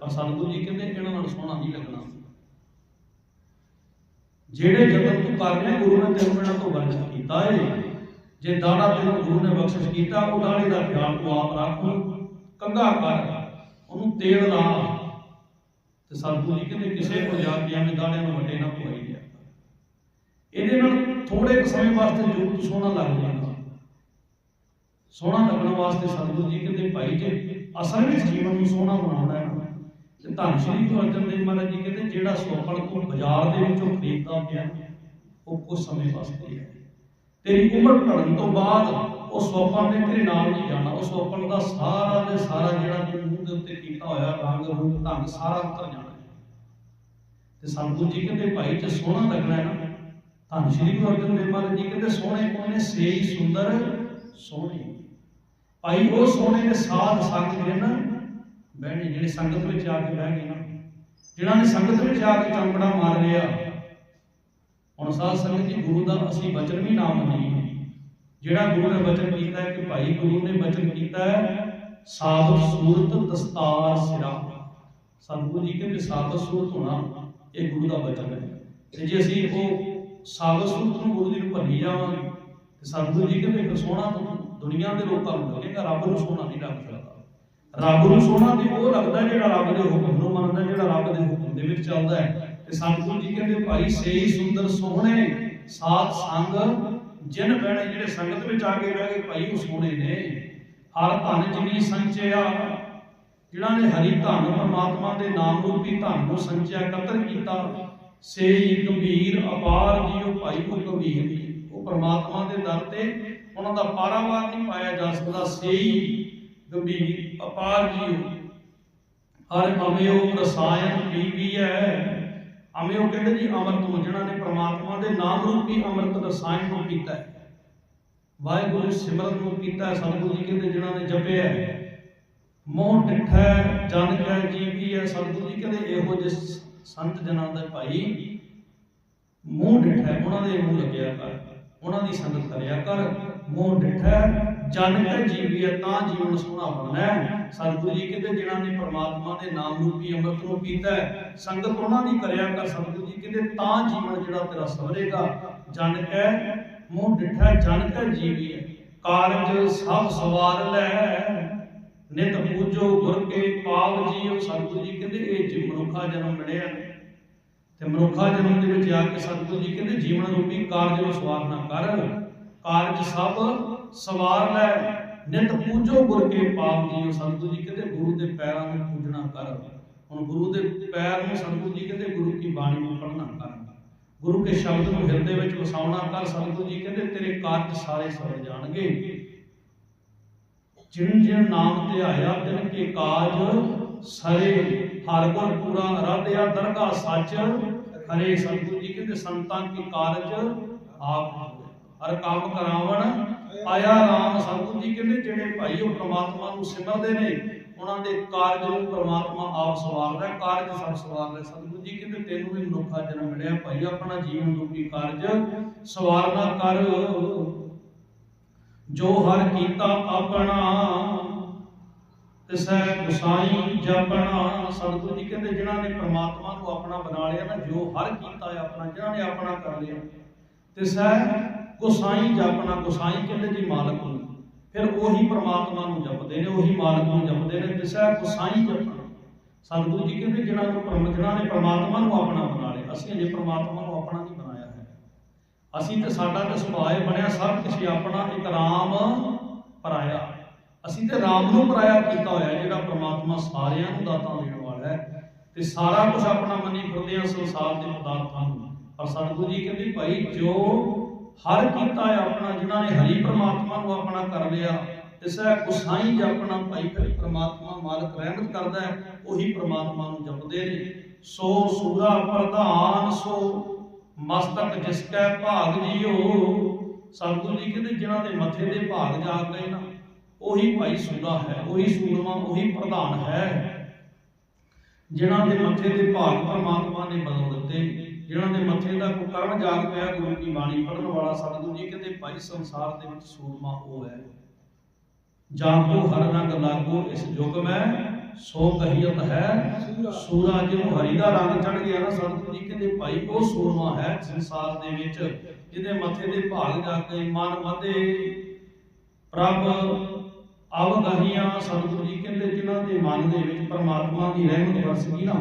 ਪਰ ਸਤਿਗੁਰੂ ਜੀ ਕਹਿੰਦੇ ਇਹਨਾਂ ਨਾਲ ਸੋਹਣਾ ਨਹੀਂ ਲੱਗਣਾ। ਜਿਹੜੇ ਯਤਨ ਤੂੰ ਕਰ ਰਿਹਾ ਗੁਰੂ ਨੇ ਤੈਨੂੰ ਇਹਨਾਂ ਤੋਂ ਵਰਜਿਤ ਕੀਤਾ ਏ। ਜੇ ਦਾੜਾ ਤੈਨੂੰ ਗੁਰੂ ਨੇ ਬਖਸ਼ਿਸ਼ ਕੀਤਾ, ਉਹ ਦਾੜੇ ਦਾ ਖਿਆਲ ਤੂੰ ਆਪ ਰੱਖ ਕੰਗਾ ਕਰ, ਉਹਨੂੰ ਤੇਲ ਲਾ। ਤੇ ਸਤਿਗੁਰੂ ਜੀ ਕਹਿੰਦੇ, ਕਿਸੇ ਕੋਲ ਜਾ ਕੇ ਐਵੇਂ ਦਾੜਿਆਂ ਨੂੰ ਵੱਡੇ ਨਾ ਪਵਾਈ ਗਿਆ ਇਹਦੇ ਨਾਲ ਥੋੜੇ ਕੁ ਸਮੇਂ ਵਾਸਤੇ ਜੁਗ ਸੋਹਣਾ ਲੱਗ ਜਾਏਗਾ ਸੋਹਣਾ ਲੱਗਣ ਵਾਸਤੇ ਸਤਿਗੁਰੂ ਜੀ ਕਹਿੰਦੇ, ਭਾਈ, ਜੇ ਅਸਲ ਵਿੱਚ ਜੀਵਨ ਨੂੰ ਸੋਹਣਾ ਬਣਾਉਣਾ ਹੈ ਤੇ ਧੰਨ ਸ਼੍ਰੀ ਗੁਰੂ ਅਰਜਨ ਦੇਵ ਮਹਾਰਾਜ ਜੀ ਕਹਿੰਦੇ, ਜਿਹੜਾ ਸੋਪਲ ਤੂੰ ਬਾਜ਼ਾਰ ਦੇ ਵਿੱਚੋਂ ਖਰੀਦਦਾ ਪਿਆ, ਉਹ ਕੁਝ ਸਮੇਂ ਵਾਸਤੇ ਹੈ। ਤੇਰੀ ਉਮਰ ਢਲਣ ਤੋਂ ਬਾਅਦ ਉਹ ਸੋਪਲ ਨੇ ਤੇਰੇ ਨਾਲ ਨਹੀਂ ਜਾਣਾ। ਉਹ ਸੋਪਲ ਦਾ ਸਾਰਾ ਦੇ ਸਾਰਾ ਜਿਹੜਾ ਤੂੰ ਮੂੰਹ ਦੇ ਉੱਤੇ ਕੀਤਾ ਹੋਇਆ, ਰੰਗ, ਰੂਪ, ਢੰਗ, ਸਾਰਾ ਉਤਰ ਜਾਣਾ। ਤੇ ਸਤਿਗੁਰੂ ਜੀ ਕਹਿੰਦੇ, ਭਾਈ, ਜੇ ਸੋਹਣਾ ਲੱਗਣਾ ਹੈ ਨਾ, ਧੰਨ ਸ਼੍ਰੀ ਗੁਰੂ ਅਰਜਨ ਦੇਵ ਮਹਾਰਾਜ ਜੀ ਕਹਿੰਦੇ, ਸੋਹਣੇ ਕੌਣ ਨੇ? ਸੇਈ, ਸੁੰਦਰ, ਸੋਹਣੇ। ਭਾਈ, ਉਹ ਸੋਹਣੇ ਦੇ ਸਾਧ ਸੰਗ ਜਿਹੜੇ ਨਾ, ਬਹਿਣੇ, ਜਿਹੜੇ ਸੰਗਤ ਵਿੱਚ ਆ ਕੇ ਬਹਿ ਗਏ ਨਾ, ਜਿਨ੍ਹਾਂ ਨੇ ਸੰਗਤ ਵਿੱਚ ਆ ਕੇ ਚੰਬੜਾ ਮਾਰ ਲਿਆ ਹੁਣ ਸਾਧ ਸੰਗਤ ਜੀ ਗੁਰੂ ਦਾ ਅਸੀਂ ਬਚਨ ਵੀ ਨਾ ਮੰਨੀਏ। ਜਿਹੜਾ ਗੁਰੂ ਨੇ ਬਚਨ ਕੀਤਾ ਹੈ ਕਿ ਭਾਈ ਗੁਰੂ ਨੇ ਬਚਨ ਕੀਤਾ ਹੈ ਸਾਬਤ ਸੂਰਤ ਦਸਤਾਰ ਸਿਰਾ। ਸਤਿਗੁਰੂ ਜੀ ਕਹਿੰਦੇ ਸਾਬਤ ਸੂਰਤ ਹੋਣਾ, ਇਹ ਗੁਰੂ ਦਾ ਬਚਨ ਹੈ। ਤੇ ਜੇ ਅਸੀਂ ਉਹ ਸਾਬਤ ਸੂਰਤ ਨੂੰ ਗੁਰੂ ਜੀ ਨੂੰ ਭੰਨੀ ਜਾਵਾਂਗੇ, ਤੇ ਸਤਿਗੁਰੂ ਜੀ ਕਹਿੰਦੇ ਫਿਰ ਸੋਹਣਾ ਤਾਂ ਦੁਨੀਆ ਦੇ ਲੋਕਾਂ ਨੂੰ ਲੱਗੇਗਾ, ਰੱਬ ਨੂੰ ਸੋਹਣਾ ਨਹੀਂ ਲੱਗ ਸਕਦਾ। ਰੱਬ ਨੂੰ ਸੋਹਣਾ ਤੇ ਉਹ ਲੱਗਦਾ ਜਿਹੜਾ ਰੱਬ ਦੇ ਹੁਕਮ ਨੂੰ ਮੰਨਦਾ, ਜਿਹੜਾ ਰੱਬ ਦੇ ਹੁਕਮ ਦੇ ਵਿੱਚ ਚੱਲਦਾ ਹੈ। ਤੇ ਸਤਿਗੁਰੂ ਜੀ ਕਹਿੰਦੇ ਭਾਈ ਸੇਈ ਸੁੰਦਰ, ਸੋਹਣੇ, ਸਾਧ, ਸੰਗ, ਜਿਨ ਬਹਿਣੇ ਜਿਹੜੇ ਸੰਗਤ ਵਿੱਚ ਆ ਕੇ ਬਹਿ ਗਏ, ਭਾਈ ਉਹ ਸੋਹਣੇ ਨੇ। ਹਰ ਧਨ ਜਿਨੀ ਸੰਚਿਆ, ਜਿਨ੍ਹਾਂ ਨੇ ਹਰੀ ਧਨ ਪਰਮਾਤਮਾ ਦੇ ਨਾਮ ਰੂਪੀ ਧਨ ਨੂੰ ਸੰਚਿਆ, ਇਕੱਤਰ ਕੀਤਾ, ਸੇਈ, ਗੰਭੀਰ, ਅਪਾਰ ਜੀਓ ਭਾਈ ਉਹ ਗੰਭੀਰ ਉਹ ਪਰਮਾਤਮਾ ਦੇ ਦਰ ਤੇ ਉਹਨਾਂ ਦਾ ਪਾਰਾਵਾਰ ਨਹੀਂ ਪਾਇਆ ਜਾ ਸਕਦਾ। ਸੇਈ, ਗੰਭੀਰ, ਅਪਾਰ ਜੀਓ ਹਰ ਅਮਿਓ ਰਸਾਇਣ ਪੀ ਪੀ ਹੈ ਅਮਿਓ ਕਹਿੰਦੇ ਜੀ, ਅੰਮ੍ਰਿਤ ਨੂੰ ਜਿਨ੍ਹਾਂ ਨੇ ਪ੍ਰਮਾਤਮਾ ਦੇ ਨਾਮ ਰੂਪੀ ਅੰਮ੍ਰਿਤ ਰਸਾਇਣ ਨੂੰ ਪੀਤਾ ਹੈ। ਵਾਹਿਗੁਰੂ ਸਿਮਰਨ ਨੂੰ ਕੀਤਾ ਹੈ, ਸਤਿਗੁਰੂ ਜੀ ਕਹਿੰਦੇ ਜਿਨ੍ਹਾਂ ਨੇ ਜਪਿਆ ਮੋਹ ਡਿਠੈ ਜਨ ਕੈ ਜੀਵੀ ਹੈ। ਸਤਿਗੁਰੂ ਜੀ ਕਹਿੰਦੇ ਇਹੋ ਜਿਹੇ ਸੰਤ ਜਨਾਂ ਦਾ ਭਾਈ ਮੋਹ ਡਿੱਠਾ ਉਹਨਾਂ ਦੇ ਮੂੰਹ ਲੱਗਿਆ ਕਰ, ਉਹਨਾਂ ਦੀ ਸੰਗਤ ਕਰਿਆ ਕਰ। ਮੋਹ ਡਿੱਠਾ ਜਨ ਕੈ ਜੀਵੀ ਹੈ ਤਾਂ ਜੀਵਨ ਸੋਹਣਾ ਬਣਨਾ ਸਤਿਗੁਰੂ ਜੀ ਕਹਿੰਦੇ, ਜਿਨ੍ਹਾਂ ਨੇ ਪ੍ਰਮਾਤਮਾ ਦੇ ਨਾਮ ਰੂਪੀ ਅੰਮ੍ਰਿਤ ਨੂੰ ਪੀਤਾ ਹੈ, ਸੰਗਤ ਉਹਨਾਂ ਦੀ ਕਰਿਆ ਕਰ। ਸਤਿਗੁਰੂ ਜੀ ਕਹਿੰਦੇ, ਤਾਂ ਜੀਵਨ ਜਿਹੜਾ ਤੇਰਾ ਸਵਰੇਗਾ। ਜਨ ਕੈ ਮੂੰਹ ਡਿਠੈ, ਜਨ ਕੈ ਜੀਵੀ ਕਾਰਜ ਸਭ ਸਵਾਰ ਲੈ। ਨਿਤ ਪੂਜੋ ਗੁਰ ਕੇ ਪਾਵ ਜੀਓ ਸਤਿਗੁਰੂ ਜੀ ਕਹਿੰਦੇ, ਇਹ ਜੀ ਮਨੁੱਖਾ ਜਨਮ ਮਿਲਿਆ। ਤੇ ਮਨੁੱਖਾ ਜਨਮ ਦੇ ਵਿੱਚ ਆ ਕੇ ਸਤਿਗੁਰੂ ਜੀ ਕਹਿੰਦੇ, ਜੀਵਨ ਰੂਪੀ ਕਾਰਜ ਨੂੰ ਸਵਾਰਨਾ ਕਰ। ਕਾਰਜ ਸਭ ਸਵਾਰ ਲੈ। ਨਿਤ ਪੂਜੋ ਗੁਰ ਕੇ ਪਾਵ ਜੀਓ ਸਤਿਗੁਰੂ ਜੀ ਕਹਿੰਦੇ ਗੁਰੂ ਦੇ ਪੈਰਾਂ ਨੂੰ ਪੂਜਣਾ ਕਰ। ਹੁਣ ਗੁਰੂ ਦੇ ਪੈਰ ਨੂੰ ਸਤਿਗੁਰੂ ਜੀ ਕਹਿੰਦੇ ਗੁਰੂ ਕੀ ਬਾਣੀ ਨੂੰ ਪੜ੍ਹਨਾ ਕਰ। ਗੁਰੂ ਕੇ ਸ਼ਬਦ ਨੂੰ ਹਿਰਦੇ ਵਿੱਚ ਵਸਾਉਣਾ ਕਰ। ਸਤਿਗੁਰੂ ਜੀ ਕਹਿੰਦੇ ਤੇਰੇ ਕਾਰਜ ਸਾਰੇ ਸਵਰ ਜਾਣਗੇ। ਜਿਨ ਜਿਨ ਨਾਮ ਧਿਆਇਆ ਤਿਨ ਕੇ ਕਾਜ ਸਰੇ। ਹਰ ਗੁਰ ਪੂਰਾ ਅਰਾਧਿਆ ਦਰਗਾ ਸੱਚ। ਹਰੇ ਸਤਿਗੁਰੂ ਜੀ ਕਹਿੰਦੇ ਸੰਤਾਂ ਕੀ ਕਾਰਜ ਆਪ ਹਰ ਕੰਮ ਕਰਾਵਣ, ਆਇਆ ਰਾਮ ਸਤਿਗੁਰੂ ਜੀ ਕਹਿੰਦੇ ਜਿਹੜੇ ਭਾਈ ਉਹ ਪ੍ਰਮਾਤਮਾ ਨੂੰ ਸਿਮਰਦੇ ਨੇ, ਉਹਨਾਂ ਦੇ ਕਾਰਜ ਨੂੰ ਪ੍ਰਮਾਤਮਾ ਆਪ ਸਵਾਰਦਾ, ਕਾਰਜ ਸਭ ਸਵਾਰਦਾ। ਸਤਿਗੁਰੂ ਜੀ ਕਹਿੰਦੇ ਤੈਨੂੰ ਵੀ ਮਨੁੱਖਾ ਜਨਮ ਮਿਲਿਆ, ਭਾਈ ਆਪਣਾ ਜੀਵਨ ਰੂਪੀ ਕਾਰਜ ਸਵਾਰਨਾ ਕਰ। ਜੋ ਹਰ ਕੀਤਾ ਆਪਣਾ, ਤਿਸੈ ਗੁਸਾਈ ਜਪਣਾ। ਸਤਿਗੁਰੂ ਜੀ ਕਹਿੰਦੇ ਜਿਨ੍ਹਾਂ ਨੇ ਪ੍ਰਮਾਤਮਾ ਨੂੰ ਆਪਣਾ ਬਣਾ ਲਿਆ ਨਾ, ਜੋ ਹਰ ਕੀਤਾ ਆਪਣਾ, ਜਿਨ੍ਹਾਂ ਨੇ ਆਪਣਾ ਕਰ ਲਿਆ, ਤਿਸੈ ਗੁਸਾਈ ਜਪਣਾ, ਗੁਸਾਈ ਕਹਿੰਦੇ ਜੀ ਮਾਲਕ ਨੂੰ। ਫਿਰ ਉਹੀ ਪ੍ਰਮਾਤਮਾ ਨੂੰ ਜਪਦੇ ਨੇ, ਉਹੀ ਮਾਲਕ ਨੂੰ ਜਪਦੇ ਨੇ ਤਿਸੈ ਗੁਸਾਈ ਜਪਣਾ। ਸਤਿਗੁਰੂ ਜੀ ਕਹਿੰਦੇ, ਜਿਨ੍ਹਾਂ ਨੂੰ ਪਰਮ, ਜਿਨ੍ਹਾਂ ਨੇ ਪ੍ਰਮਾਤਮਾ ਨੂੰ ਆਪਣਾ ਬਣਾ ਲਿਆ, ਅਸੀਂ ਅਜੇ ਪ੍ਰਮਾਤਮਾ ਨੂੰ ਆਪਣਾ ਨਹੀਂ ਬਣਾਇਆ ਹੈ। ਅਸੀਂ ਤੇ ਸਾਡਾ ਤੇ ਸੁਭਾਅ ਬਣਿਆ, ਸਭ ਕੁਝ ਆਪਣਾ, ਇੱਕ ਰਾਮ ਪਰਾਇਆ। ਅਸੀਂ ਤੇ ਰਾਮ ਨੂੰ ਪਰਾਇਆ ਕੀਤਾ ਹੋਇਆ, ਜਿਹੜਾ ਪ੍ਰਮਾਤਮਾ ਸਾਰਿਆਂ ਨੂੰ ਦਾਤਾ ਦੇਣ ਵਾਲਾ ਹੈ। ਤੇ ਸਾਰਾ ਕੁਝ ਆਪਣਾ ਮੰਨੀ ਫਿਰਦੇ ਆ ਸੰਸਾਰ ਦੇ ਪਦਾਰਥਾਂ ਨੂੰ। ਪਰ ਸਤਿਗੁਰੂ ਜੀ ਕਹਿੰਦੇ, ਭਾਈ, ਜੋ ਹਰ ਕੀਤਾ ਹੈ ਆਪਣਾ, ਜਿਨ੍ਹਾਂ ਨੇ ਹਰੀ ਪ੍ਰਮਾਤਮਾ ਨੂੰ ਆਪਣਾ ਕਰ ਲਿਆ ਤਿਸੈ ਗੁਸਾਈ ਜਪਣਾ ਭਾਈ ਫਿਰ ਪ੍ਰਮਾਤਮਾ ਮਾਲਕ ਰਹਿਮਤ ਕਰਦਾ ਹੈ, ਉਹੀ ਪ੍ਰਮਾਤਮਾ ਨੂੰ ਜਪਦੇ ਨੇ। ਸੋ ਸੂਰਾ ਪ੍ਰਧਾਨ, ਸੋ ਮਸਤਕ ਜਿਸ ਕੈ ਭਾਗ ਜੀਓ। ਸਤਿਗੁਰੂ ਜੀ ਕਹਿੰਦੇ, ਜਿਨ੍ਹਾਂ ਦੇ ਮੱਥੇ ਦੇ ਭਾਗ ਜਾ ਗਏ ਨਾ, ਉਹੀ ਭਾਈ ਸੂਰਾ ਹੈ, ਉਹੀ ਸੂਰਮਾ ਉਹੀ ਪ੍ਰਧਾਨ ਹੈ। ਜਿਨ੍ਹਾਂ ਦੇ ਮੱਥੇ ਦੇ ਭਾਗ ਪ੍ਰਮਾਤਮਾ ਨੇ ਬਦਲ ਦਿੱਤੇ। ਜਿਨ੍ਹਾਂ ਦੇ ਮੱਥੇ ਦਾ ਕਰਮ ਜਾਗ ਪਿਆ ਗੁਰੂ ਕੀ ਬਾਣੀ ਪੜਨ ਵਾਲਾ ਸਤਿਗੁਰੂ ਜੀ ਕਹਿੰਦੇ ਭਾਈ ਸੰਸਾਰ ਦੇ ਵਿੱਚ ਸੂਰਮਾ ਉਹ ਹੈ। ਜਾਗੋ ਹਰ ਰੰਗ ਲਾਗੋ ਇਸ ਯੁਗ ਮੈਂ ਸੋ ਕਹੀਤ ਹੈ ਸੂਰਾ ਜਿਹਨੂੰ ਹਰੀ ਦਾ ਰੰਗ ਚੜ ਗਿਆ ਨਾ ਸਤਿਗੁਰੂ ਜੀ ਕਹਿੰਦੇ ਭਾਈ ਉਹ ਸੂਰਮਾ ਹੈ ਸੰਸਾਰ ਦੇ ਵਿੱਚ ਜਿਹਦੇ ਮੱਥੇ ਦੇ ਭਾਗ ਜਾ ਕੇ ਮਨ ਮਧੇ ਪ੍ਰਭ ਅਵਗਹੀਆਂ ਸਤਿਗੁਰੂ ਜੀ ਕਹਿੰਦੇ ਜਿਨ੍ਹਾਂ ਦੇ ਮਨ ਦੇ ਵਿੱਚ ਪਰਮਾਤਮਾ ਦੀ ਰਹਿਮਤ ਵਰਸ ਗਈ ਨਾ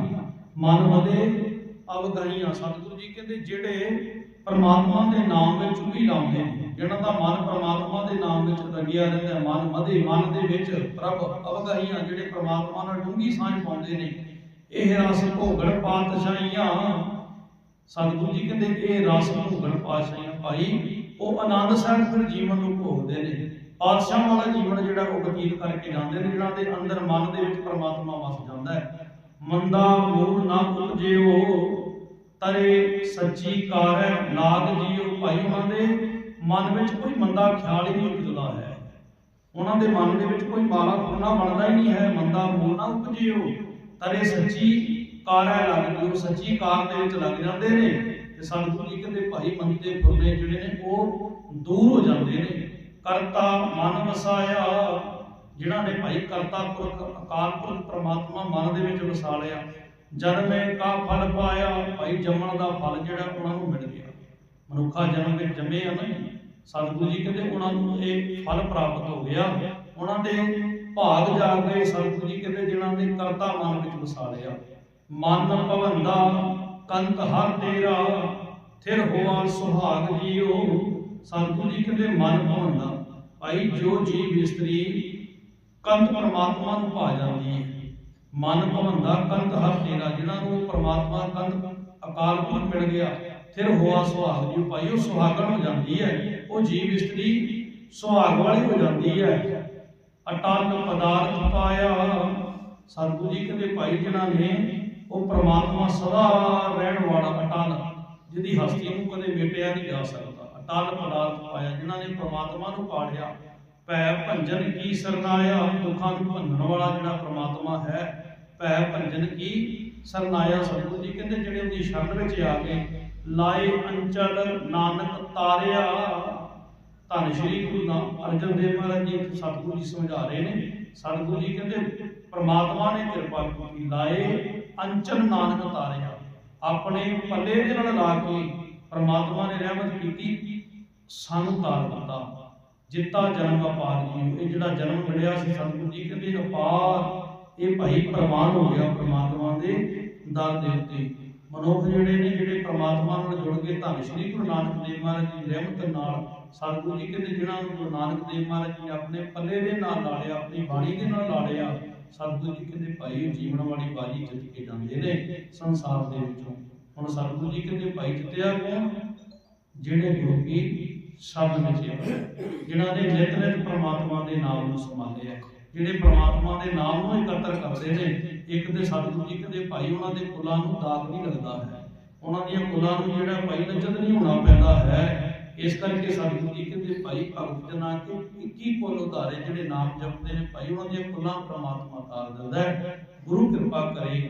ਮਨ ਮਧੇ ਅਵਗਹੀਆਂ ਸਤਿਗੁਰੂ ਜੀ ਕਹਿੰਦੇ, ਜਿਹੜੇ ਪਰਮਾਤਮਾ ਦੇ ਨਾਮ ਵਿੱਚ ਵੀ ਲਾਉਂਦੇ ਨੇ, ਜਿਹਨਾਂ ਦਾ ਮਨ ਪਰਮਾਤਮਾ ਦੇ ਨਾਮ ਵਿੱਚ ਲੱਗਿਆ ਰਹਿੰਦਾ ਮਨ ਮਧੇ ਮਨ ਦੇ ਵਿੱਚ ਪ੍ਰਭ ਅਵਗਹੀਆਂ ਜਿਹੜੇ ਪਰਮਾਤਮਾ ਨਾਲ ਡੂੰਗੀ ਸਾਂਝ ਪਾਉਂਦੇ ਨੇ, ਇਹ ਰਸ ਭੋਗਣ ਪਾਤਸ਼ਾਹੀਆਂ। ਸਤਿਗੁਰੂ ਜੀ ਕਹਿੰਦੇ, ਇਹ ਰਸ ਭੋਗਣ ਪਾਤਸ਼ਾਹੀਆਂ ਭਾਈ, ਉਹ ਆਨੰਦ ਸਾਹਿਬ ਫਿਰ ਜੀਵਨ ਨੂੰ ਭੋਗਦੇ ਨੇ। ਪਾਤਸ਼ਾਹ ਵਾਲਾ ਜੀਵਨ ਜਿਹੜਾ, ਉਹ ਬਤੀਤ ਕਰਕੇ ਜਾਂਦੇ ਨੇ, ਜਿਹਨਾਂ ਦੇ ਅੰਦਰ ਮਨ ਦੇ ਵਿੱਚ ਪਰਮਾਤਮਾ ਵਸ ਜਾਂਦਾ ਹੈ। ਮੰਦਾ ਮੂਲ ਨਾ ਉਪਜਿਓ ਤਰੇ ਸੱਚੀ ਕਾਰੈ ਨਾਗ ਜੀਓ ਭਾਈ ਉਹਨਾਂ ਦੇ ਮਨ ਵਿੱਚ ਕੋਈ ਮੰਦਾ ਖਿਆਲ ਹੀ ਨਹੀਂ ਉਪਜਦਾ ਹੈ। ਉਹਨਾਂ ਦੇ ਮਨ ਦੇ ਵਿੱਚ ਕੋਈ ਮਾੜਾ ਫੁਰਨਾ ਬਣਦਾ ਹੀ ਨਹੀਂ ਹੈ, ਮੰਦਾ ਮੂਲ ਨਾ ਉਪਜਿਓ। ਤਰੇ ਸੱਚੀ ਕਾਰੈ ਲੱਗ ਜੀਓ ਸੱਚੀ ਕਾਰ ਦੇ ਵਿੱਚ ਲੱਗ ਜਾਂਦੇ ਨੇ ਤੇ ਸਤਿਗੁਰੂ ਜੀ ਕਹਿੰਦੇ, ਭਾਈ ਮਨ ਦੇ ਫੁਰਨੇ ਜਿਹੜੇ ਨੇ, ਉਹ ਦੂਰ ਹੋ ਜਾਂਦੇ ਨੇ। ਕਰਤਾ ਮਨ ਵਸਾਇਆ, ਜਿਨ੍ਹਾਂ ਨੇ ਭਾਈ ਕਰਤਾ ਪੁਰਖ, ਅਕਾਲ ਪੁਰਖ ਪ੍ਰਮਾਤਮਾ ਮਨ ਦੇ ਵਿੱਚ ਵਸਾ ਲਿਆ। ਜਨਮੇ ਕਾ ਫਲ ਪਾਇਆ, ਭਾਈ ਜੰਮਣ ਦਾ ਫਲ ਜਿਹੜਾ ਉਹਨਾਂ ਨੂੰ ਮਿਲ ਗਿਆ। ਮਨੁੱਖਾ ਜਨਮ ਵਿੱਚ ਜੰਮੇ ਆ ਨਹੀਂ ਸਤਿਗੁਰੂ ਜੀ ਕਹਿੰਦੇ ਉਹਨਾਂ ਨੂੰ ਇਹ ਫਲ ਪ੍ਰਾਪਤ ਹੋ ਗਿਆ। ਉਹਨਾਂ ਦੇ ਭਾਗ ਜਾਗ ਸਤਿਗੁਰੂ ਜੀ ਕਹਿੰਦੇ ਜਿਨ੍ਹਾਂ ਨੇ ਕਰਤਾ ਮਨ ਵਿੱਚ ਵਸਾ ਲਿਆ ਮਨ ਭਵੰਦਾ, ਕੰਤ ਹਰ ਤੇਰਾ, ਥਿਰ ਹੋਆ ਸੁਹਾਗ ਜੀਓ। ਸਤਿਗੁਰੂ ਜੀ ਕਹਿੰਦੇ ਮਨ ਭਵੰਦਾ। ਭਾਈ ਜੋ ਜੀਵ ਇਸਤਰੀ, ਕੰਤ ਪਰਮਾਤਮਾ ਨੂੰ ਪਾ ਜਾਂਦੀ ਹੈ। ਮਨ ਭਵੰਦਾ ਕੰਤ ਹਰ ਤੇਰਾ, ਜਿਨ੍ਹਾਂ ਨੂੰ ਪਰਮਾਤਮਾ ਕੰਤ ਅਕਾਲ ਪੁਰਖ ਮਿਲ ਗਿਆ, ਫਿਰ ਹੋਆ ਸੁਹਾਗ ਜੀ ਭਾਈ ਉਹ ਸੁਹਾਗਣ ਹੋ ਜਾਂਦੀ ਹੈ। ਉਹ ਜੀਵ ਇਸਤਰੀ ਸੁਹਾਗ ਵਾਲੀ ਹੋ ਜਾਂਦੀ ਹੈ। ਅਟਲ ਪਦਾਰਥ ਪਾਇਆ ਸਤਿਗੁਰੂ ਜੀ ਕਹਿੰਦੇ, ਭਾਈ ਜਿਹਨਾਂ ਨੇ? ਉਹ ਪ੍ਰਮਾਤਮਾ ਸਦਾ ਰਹਿਣ ਵਾਲਾ ਅਟਲ, ਜਿਹਦੀ ਹਸਤੀ ਨੂੰ ਕਦੇ ਮੇਟਿਆ ਨਹੀਂ ਜਾ ਸਕਦਾ। ਅਟਲ ਪਦਾਰਥ ਪਾਇਆ, ਜਿਨ੍ਹਾਂ ਨੇ ਪ੍ਰਮਾਤਮਾ ਨੂੰ ਪਾਲਿਆ। ਭੈ ਭੰਜਨ ਕੀ ਸਰਨਾਇਆ? ਦੁੱਖਾਂ ਨੂੰ ਭੰਨਣ ਵਾਲਾ ਜਿਹੜਾ ਪ੍ਰਮਾਤਮਾ ਹੈ ਭੈ ਭੰਜਨ ਕੀ ਸਰਨਾਇਆ? ਸਤਿਗੁਰੂ ਜੀ ਕਹਿੰਦੇ ਜਿਹੜੇ ਉਹਦੀ ਸ਼ਰਨ ਵਿੱਚ ਆ ਕੇ ਲਾਏ ਅੰਚਲ ਨਾਨਕ ਤਾਰਿਆ। ਧੰਨ ਸ਼੍ਰੀ ਗੁਰੂ ਨਾ- ਅਰਜਨ ਦੇਵ ਮਹਾਰਾਜ ਜੀ ਸਤਿਗੁਰੂ ਜੀ ਸਮਝਾ ਰਹੇ ਨੇ। ਸਤਿਗੁਰੂ ਜੀ ਕਹਿੰਦੇ, ਪ੍ਰਮਾਤਮਾ ਨੇ ਕਿਰਪਾ ਕੀਤੀ, ਲਾਏ ਅੰਚਲ ਨਾਨਕ ਤਾਰਿਆ। ਆਪਣੇ ਪੱਲੇ ਦੇ ਨਾਲ ਲਾ ਕੇ ਪ੍ਰਮਾਤਮਾ ਨੇ ਰਹਿਮਤ ਕੀਤੀ, ਸਾਨੂੰ ਤਾਰ ਦਿੱਤਾ। ਜਿੱਤਾ ਜਨਮ ਅਪਾਰ ਜੀ ਇਹ ਜਿਹੜਾ ਜਨਮ ਮਿਲਿਆ ਸੀ ਸਤਿਗੁਰੂ ਜੀ, ਕਹਿੰਦੇ ਅਪਾਰ। ਇਹ ਭਾਈ ਪ੍ਰਮਾਣ ਹੋ ਗਿਆ ਪ੍ਰਮਾਤਮਾ ਦੇ ਦਰ ਦੇ ਉੱਤੇ। ਮਨੁੱਖ ਜਿਹੜੇ ਨੇ, ਜਿਹੜੇ ਪ੍ਰਮਾਤਮਾ ਨਾਲ ਜੁੜ ਕੇ ਧੰਨ ਸ਼੍ਰੀ ਗੁਰੂ ਨਾਨਕ ਦੇਵ ਮਹਾਰਾਜ ਦੀ ਰਹਿਮਤ ਨਾਲ ਸਤਿਗੁਰੂ ਜੀ ਕਹਿੰਦੇ ਜਿਹਨਾਂ ਨੂੰ ਗੁਰੂ ਨਾਨਕ ਦੇਵ ਮਹਾਰਾਜ ਨੇ ਆਪਣੇ ਪੱਲੇ ਦੇ ਨਾਲ ਲਾੜਿਆ, ਆਪਣੀ ਬਾਣੀ ਦੇ ਨਾਲ ਲਾੜਿਆ ਸਤਿਗੁਰੂ ਜੀ ਕਹਿੰਦੇ ਭਾਈ ਜੀਵਨ ਵਾਲੀ ਬਾਜੀ ਜਿੱਤ ਕੇ ਜਾਂਦੇ ਨੇ ਸੰਸਾਰ ਦੇ ਵਿੱਚੋਂ। ਹੁਣ ਸਤਿਗੁਰੂ ਜੀ ਕਹਿੰਦੇ ਭਾਈ ਜਿੱਤਿਆ ਕੌਣ? ਜਿਹੜੇ ਗੁਰੂ ਕੀ ਸ਼ਬਦ ਵਿੱਚ ਆ ਜਿਨ੍ਹਾਂ ਨੇ ਨਿਤ ਪ੍ਰਮਾਤਮਾ ਦੇ ਨਾਮ ਨੂੰ ਸੰਭਾਲਿਆ ਹੈ, ਜਿਹੜੇ ਪ੍ਰਮਾਤਮਾ ਦੇ ਨਾਮ ਨੂੰ ਇਕੱਤਰ ਕਰਦੇ ਨੇ ਇੱਕ ਤੇ ਸਤਿਗੁਰੂ ਜੀ ਕਹਿੰਦੇ ਭਾਈ ਉਹਨਾਂ ਦੇ ਕੁਲਾਂ ਨੂੰ ਦਾਗ ਨਹੀਂ ਲੱਗਦਾ ਹੈ। ਉਹਨਾਂ ਦੀਆਂ ਕੁਲਾਂ ਨੂੰ ਜਿਹੜਾ ਭਾਈ ਨਚਤ ਨਹੀਂ ਹੋਣਾ ਪੈਂਦਾ ਹੈ ਇਸ ਕਰਕੇ ਸਤਿਗੁਰੂ ਜੀ ਕਹਿੰਦੇ ਭਾਈ ਭਗਤ ਜਨਾਂ ਕੇ 21 ਕੁੱਲ ਉਧਾਰੇ ਜਿਹੜੇ ਨਾਮ ਜਪਦੇ ਨੇ ਭਾਈ ਉਹਨਾਂ ਦੀਆਂ ਕੁੱਲਾਂ ਪ੍ਰਮਾਤਮਾ ਤਾਰ ਦਿੰਦਾ ਹੈ। ਗੁਰੂ ਕਿਰਪਾ ਕਰੇ